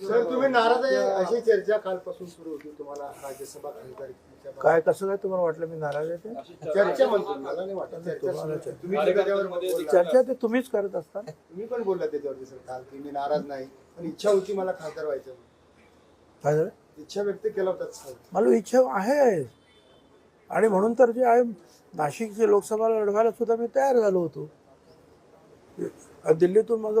Sir तुम्ही नाराज आहे अशी चर्चा कालपासून सुरू होती तुम्हाला राज्यसभा बाबतीत. काय कसं काय तुम्हाला वाटलं मी नाराज आहे ते? चर्चा म्हणतो मला नाही वाटत चर्चा सुरू तुम्हाला होती. तुम्ही पण त्याच्यावर बोलला. चर्चा ते तुम्हीच करत असता? तुम्ही पण बोलला त्याच्यावरती सर काल की मी नाराज नाही पण इच्छा होती मला खासदार व्हायचं काय झालं? इच्छा व्यक्त केला होता सर. मला इच्छा आहे. आणि म्हणून तर जे आहे नाशिकची लोकसभा लढवायला सुद्धा मी तयार झालो होतो. दिल्लीतून माझं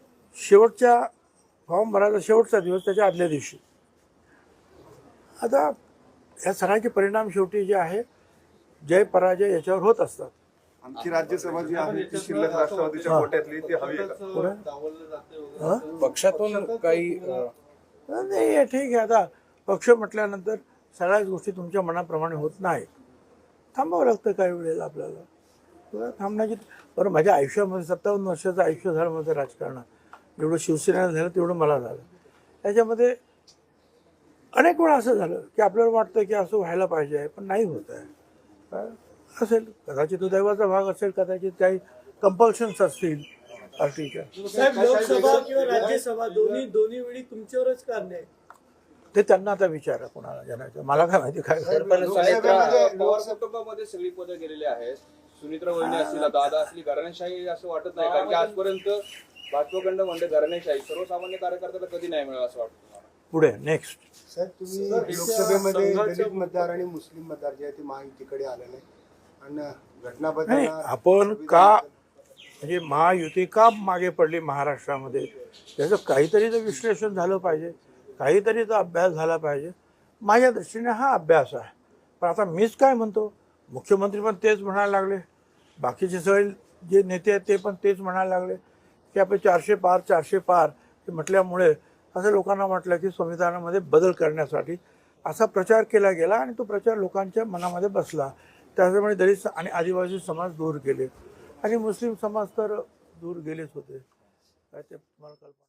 शेवटच्या फॉर्म भरायचा शेवटचा दिवस त्याच्या आदल्या दिवशी. आता या सगळ्याचे परिणाम शेवटी जे आहे जय पराजय याच्यावर होत असतात. आमची राज्यसभा जी आहे ती शिल्लक राष्ट्रवादीच्या कोट्यातली ती हवी हं? पक्षातून काही नाही हे ठीक आहे. आता पक्ष म्हटल्यानंतर सगळ्याच गोष्टी तुमच्या मनाप्रमाणे होत नाही थांबावं लागतं काही वेळेला आपल्याला. थांबण्याची बरं माझ्या आयुष्यामध्ये सत्तावन्न वर्षाचं आयुष्य झालं माझं राजकारणात जेवढं शिवसेनेला झालं तेवढं मला झालं. त्याच्यामध्ये अनेक वेळा असं झालं की आपल्याला वाटतं की असं व्हायला पाहिजे आहे पण नाही होत आहे. काय? असेल. कदाचित तो दैवाचा भाग असेल कदाचित काही कंपल्शन्स असतील पार्टीच्या. लोकसभा किंवा राज्यसभा दोन्ही दोन्ही वेळी तुमच्यावरच का अन्याय ते त्यांना आता विचारा कोणाला जनायचं. मला काय माहिती काय लोकसभेमध्ये- पवार कुटुंबामध्ये सगळी पदं गेलेली आहेत. सुनित्रा वहिनी असतील दादा असली घराणेशाही असं वाटत नाही कारण की आजपर्यंत भाजपखंड म्हणजे घराणेशाही सर्वसामान्य कार्यकर्त्याला कधी नाही मिळालं असं वाटतं मला. पुढे नेक्स्ट साहेब तुम्ही लोकसभेमध्ये दलित मतदार आणि मुस्लिम मतदार जे आहे ते महायुतीकडे आलेले आणि नाही घटनाबद्दल आपण का म्हणजे महायुती का मागे पडली महाराष्ट्रामध्ये? त्याचं काहीतरी तर विश्लेषण झालं पाहिजे. काहीतरी तर अभ्यास झाला पाहिजे. माझ्या दृष्टीने हा अभ्यास आहे. पण आता मीच काय म्हणतो? मुख्यमंत्री पण तेच म्हणायला लागले. बाकीचे सगळे जे नेते आहेत ते पण तेच म्हणायला लागले. की आपण चारशे पार चारशे पार हे म्हटल्यामुळे असं लोकांना म्हटलं की संविधानामध्ये बदल करण्यासाठी असा प्रचार केला गेला आणि तो प्रचार लोकांच्या मनामध्ये बसला. त्याचप्रमाणे दलित आणि आदिवासी समाज दूर गेले. आणि मुस्लिम समाज तर दूर गेलेच होते. काय ते तुम्हाला कल्पना